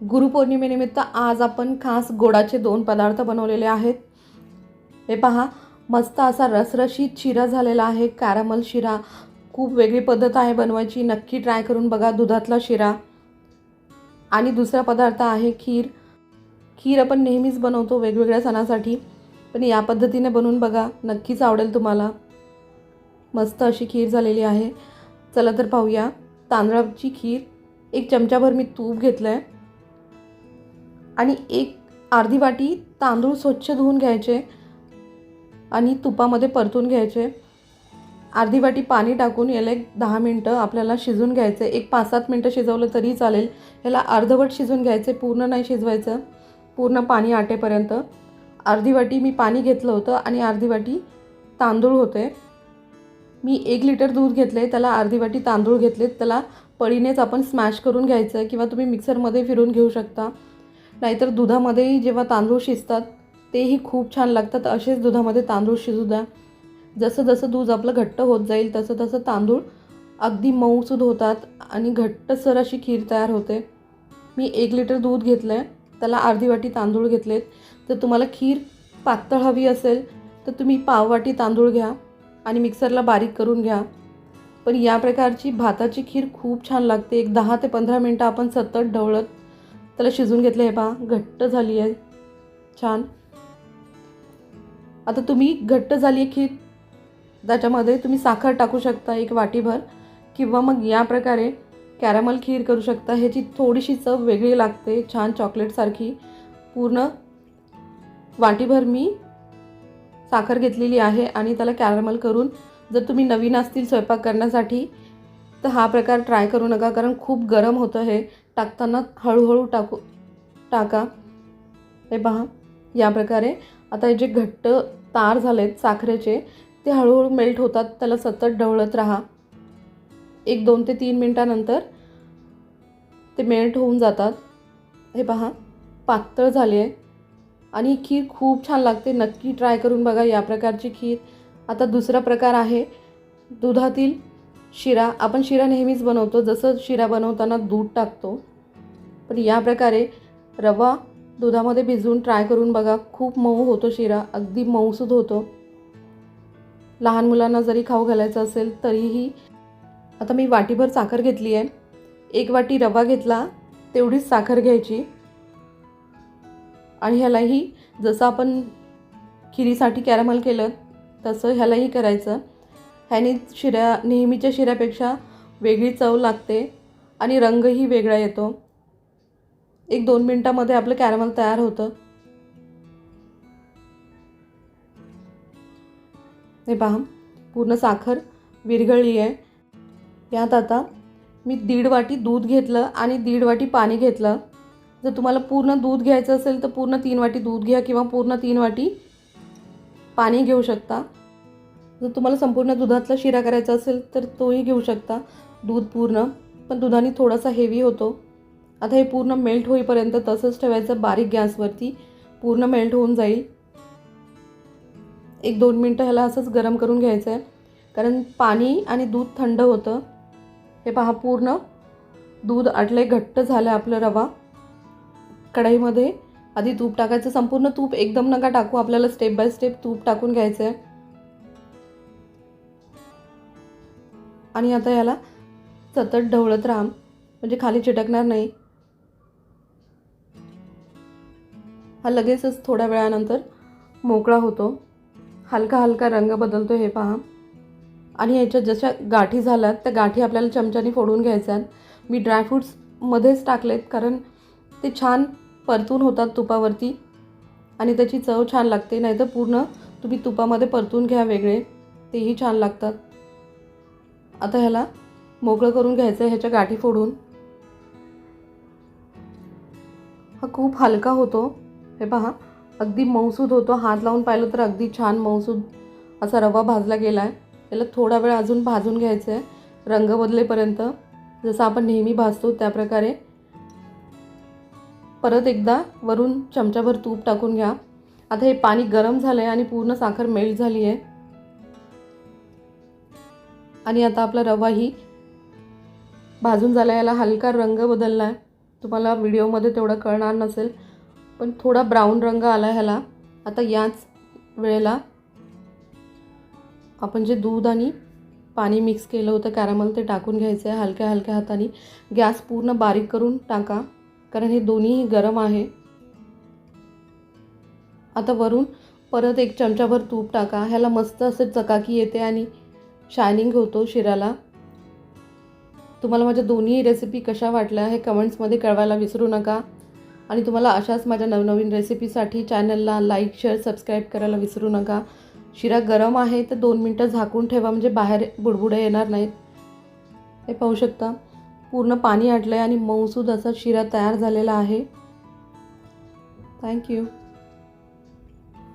गुरुपौर्णिमेनिमित्त आज आपण खास गोडाचे दोन पदार्थ बनवलेले आहेत. हे पहा मस्त असा रसरशीत शिरा झालेला आहे. कॅरमल शिरा खूप वेगळी पद्धत आहे बनवायची. नक्की ट्राय करून बघा दुधातला शिरा. आणि दुसरा पदार्थ आहे खीर. खीर आपण नेहमीच बनवतो वेगवेगळ्या सणासाठी पण या पद्धतीने बनवून बघा. नक्कीच आवडेल तुम्हाला. मस्त अशी खीर झालेली आहे. चला तर पाहूया. तांदळाची खीर. एक चमचाभर मी तूप घेतलं आहे आणि एक अर्धी वाटी तांदूळ स्वच्छ धुवून घ्यायचे आणि तुपामध्ये परतून घ्यायचे. अर्धी वाटी पाणी टाकून याला एक दहा मिनटं आपल्याला शिजून घ्यायचं. एक पाच सात मिनटं शिजवलं तरी चालेल. याला अर्धवट शिजून घ्यायचे. पूर्ण नाही शिजवायचं. पूर्ण पाणी आटेपर्यंत. अर्धी वाटी मी पाणी घेतलं होतं आणि अर्धी वाटी तांदूळ होते. मी एक लिटर दूध घेतले. त्याला अर्धी वाटी तांदूळ घेतलेत. त्याला पळीनेच आपण स्मॅश करून घ्यायचं किंवा तुम्ही मिक्सरमध्ये फिरून घेऊ शकता. नाहीतर दुधामध्येही जेव्हा तांदूळ शिजतात तेही खूप छान लागतात. असेच दुधामध्ये तांदूळ शिजू द्या. जसं जसं दूध आपलं घट्ट होत जाईल तसं तसं तांदूळ अगदी मऊसूद होतात आणि घट्टसर अशी खीर तयार होते. मी एक लिटर दूध घेतलं आहे त्याला अर्धी वाटी तांदूळ घेतलेत. जर तुम्हाला खीर पातळ हवी असेल तर तुम्ही पाववाटी तांदूळ घ्या आणि मिक्सरला बारीक करून घ्या. पण या प्रकारची भाताची खीर खूप छान लागते. एक दहा ते पंधरा मिनटं आपण सतत ढवळत त्याला शिजून घेतलं हे पहा घट्ट झाली आहे. छान. आता तुम्ही घट्ट झाली आहे खीर. त्याच्यामध्ये तुम्ही साखर टाकू शकता एक वाटीभर किंवा मग या प्रकारे कॅरमल खीर करू शकता. ह्याची थोडीशी चव वेगळी लागते छान चॉकलेटसारखी पूर्ण वाटीभर मी साखर घेतलेली आहे आणि त्याला कॅरमल करून जर तुम्ही नवीन असतील स्वयंपाक करण्यासाठी तर हा प्रकार ट्राय करू नका कारण खूप गरम होतं हे. टाकताना हळूहळू टाकू टाका. हे पहा या प्रकारे. आता हे जे घट्ट तार झालेत साखरेचे ते हळूहळू मेल्ट होतात त्याला सतत ढवळत राहा. एक दोन ते तीन मिनटानंतर ते मेल्ट होऊन जातात. हे पहा पातळ झाली आहे. आणि खीर खूप छान लागते नक्की ट्राय करून बघा या प्रकारची खीर. आता दुसरा प्रकार आहे दुधातील शिरा. आपण शिरा नेहमीच बनवतो जसं शिरा बनवताना दूध टाकतो. पण या प्रकारे रवा दुधामध्ये भिजवून ट्राय करून बघा. खूप मऊ होतो शिरा. अगदी मऊसूद होतो. लहान मुलांना जरी खाऊ घालायचं असेल तरीही आता मी वाटीभर साखर घेतली आहे. एक वाटी रवा घेतला तेवढीच साखर घ्यायची. आणि ह्यालाही जसं आपण खिरीसाठी कॅरमल केलं तसं ह्यालाही करायचं. ह्याने शिऱ्या नेहमीच्या शिऱ्यापेक्षा वेगळी चव लागते आणि रंगही वेगळा येतो. एक दोन मिनटामध्ये आपलं कॅरमल तयार होतं. हे पहा पूर्ण साखर विरघळली आहे. यात आता मी दीड वाटी दूध घेतलं आणि दीड वाटी पाणी घेतलं. जर तुम्हाला पूर्ण दूध घ्यायचं असेल तर पूर्ण तीन वाटी दूध घ्या किंवा पूर्ण तीन वाटी पाणी घेऊ शकता. जर तुम्हाला संपूर्ण दुधातला शिरा करायचा असेल तर तोही घेऊ शकता दूध पूर्ण. पण दुधाने थोडासा हेवी होतो. आता हे पूर्ण मेल्ट होईपर्यंत तसंच ठेवायचं बारीक गॅसवरती. पूर्ण मेल्ट होऊन जाईल. एक दोन मिनटं ह्याला असंच गरम करून घ्यायचं आहे कारण पाणी आणि दूध थंड होतं. हे पहा पूर्ण दूध आटले घट्ट झालं आपलं रवा. कढईमध्ये आधी तूप टाकायचं संपूर्ण तूप एकदम नका टाकू. आपल्याला स्टेप बाय स्टेप तूप टाकून घ्यायचं आहे आणि आता याला सतत ढवळत राहा. म्हणजे खाली चिटकणार नाही. हा लगेचच थोड्या वेळानंतर मोकळा होतो. हलका हलका रंग बदलतो हे पहा. आणि याच्यात जशा गाठी झाल्यात त्या गाठी आपल्याला चमच्याने फोडून घ्यायच्या आहेत. मी ड्रायफ्रूट्समध्येच टाकलेत कारण ते छान परतून होतात तुपावरती. आणि त्याची चव छान लागते नाहीतर पूर्ण तुम्ही तुपामध्ये परतून घ्या वेगळे. तेही छान लागतात. आता ह्याला मोकळं करून घ्यायचं आहे ह्याच्या गाठी फोडून. हा खूप हलका होतो. हे पहा अगदी मऊसूद होतो. हात लावून पाहिलं तर अगदी छान मऊसूद असा रवा भाजला गेला आहे याला थोडा वेळ अजून भाजून घ्यायचं आहे रंग बदलेपर्यंत जसं आपण नेहमी भाजतो त्या प्रकारे परत एकदा वरून चमचाभर तूप टाकून घ्या. आता हे पाणी गरम झालं आहे आणि पूर्ण साखर मेल्ट झाली आहे आणि आता आपला रवाही भाजून झाला याला हलका रंग बदलला आहे तुम्हाला व्हिडिओमध्ये तेवढं कळणार नसेल. पण थोडा ब्राऊन रंग आला ह्याला. आता याच वेळेला आपण जे दूध आणि पाणी मिक्स केलं होतं कॅरमल ते टाकून घ्यायचं आहे हलक्या हलक्या हाताने. गॅस पूर्ण बारीक करून टाका कारण हे दोन्हीही गरम आहे. आता वरून परत एक चमचाभर तूप टाका. ह्याला मस्त असं चकाकी येते आणि शायनिंग होतो शिऱ्याला तुम्हाला माझ्या दोन्ही रेसिपी कशा वाटल्या हे कमेंट्समध्ये कळवायला विसरू नका. आणि तुम्हाला अशाच माझ्या नवनवीन रेसिपीसाठी चॅनलला लाईक शेअर सबस्क्राईब करायला विसरू नका. शिरा गरम आहे तर दोन मिनटं झाकून ठेवा म्हणजे बाहेर बुडबुडे येणार नाहीत. हे पाहू शकता पूर्ण पाणी आटलं आहे आणि मऊसूद असा शिरा तयार झालेला आहे. थँक्यू